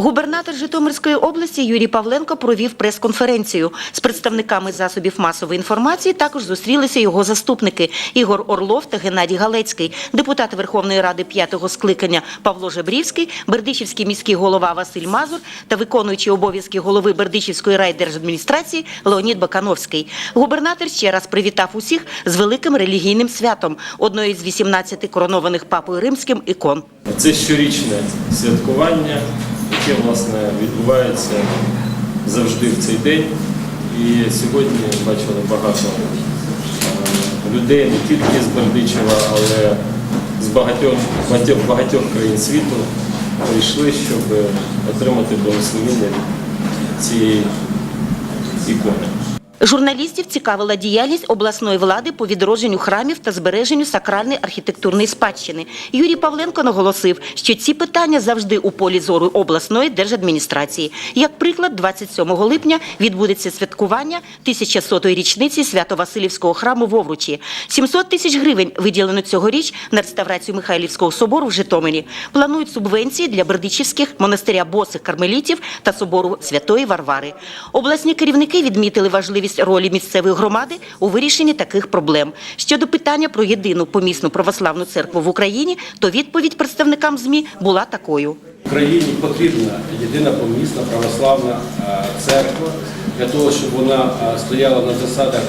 Губернатор Житомирської області Юрій Павленко провів прес-конференцію з представниками засобів масової інформації. Також зустрілися його заступники Ігор Орлов та Геннадій Галецький, депутати Верховної Ради п'ятого скликання Павло Жебрівський, Бердичівський міський голова Василь Мазур та виконуючий обов'язки голови Бердичівської райдержадміністрації Леонід Бакановський. Губернатор ще раз привітав усіх з великим релігійним святом, одної з 18 коронованих папою римським ікон. Це щорічне святкування, яке власне відбувається завжди в цей день. І сьогодні бачили багато е, людей не тільки з Бердичева, але з багатьох, багатьох, багатьох країн світу прийшли, щоб отримати благословення цієї ікони. Журналістів цікавила діяльність обласної влади по відродженню храмів та збереженню сакральної архітектурної спадщини. Юрій Павленко наголосив, що ці питання завжди у полі зору обласної держадміністрації. Як приклад, 27 липня відбудеться святкування 1100-ї річниці Свято-Василівського храму в Овручі. 700 тисяч гривень виділено цьогоріч на реставрацію Михайлівського собору в Житомирі. Планують субвенції для бердичівських монастиря босих кармелітів та собору Святої Варвари. Обласні керівники відмітили важливість ролі місцевої громади у вирішенні таких проблем. Щодо питання про єдину помісну православну церкву в Україні, то відповідь представникам ЗМІ була такою. Україні потрібна єдина помісна православна е, церква для того, щоб вона е, стояла на засадах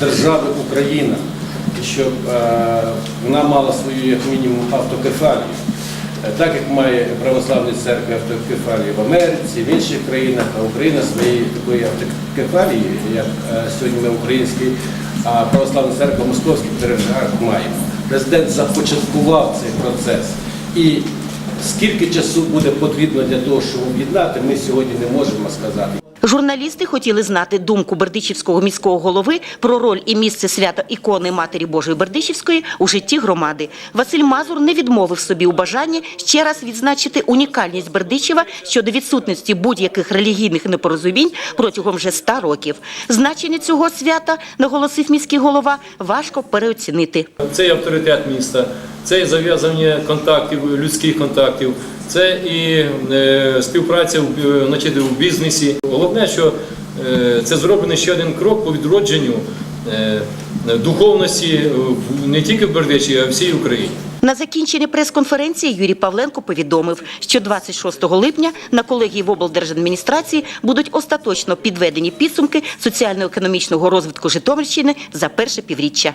держави Україна щоб е, вона мала свою як мінімум автокефалію. Е, Так як має православні церкви автокефалії в Америці, в інших країнах, а Україна своєї такої автокефалії, як е, сьогодні ми українські, а православна церква Московський патріархат маємо. Президент започаткував цей процес. І Скільки часу буде потрібно для того, щоб об'єднати, ми сьогодні не можемо сказати. Журналісти хотіли знати думку Бердичівського міського голови про роль і місце свята ікони Матері Божої Бердичівської у житті громади. Василь Мазур не відмовив собі у бажанні ще раз відзначити унікальність Бердичева щодо відсутності будь-яких релігійних непорозумінь протягом вже ста років. Значення цього свята, наголосив міський голова, важко переоцінити. Це авторитет міста, це зав'язання контактів, людських контактів, це і е, співпраця е, значить, в бізнесі. Головне, що е, це зроблений ще один крок по відродженню духовності не тільки в Бердичі, а всій Україні. На закінченні прес-конференції Юрій Павленко повідомив, що 26 липня на колегії в облдержадміністрації будуть остаточно підведені підсумки соціально-економічного розвитку Житомирщини за перше півріччя.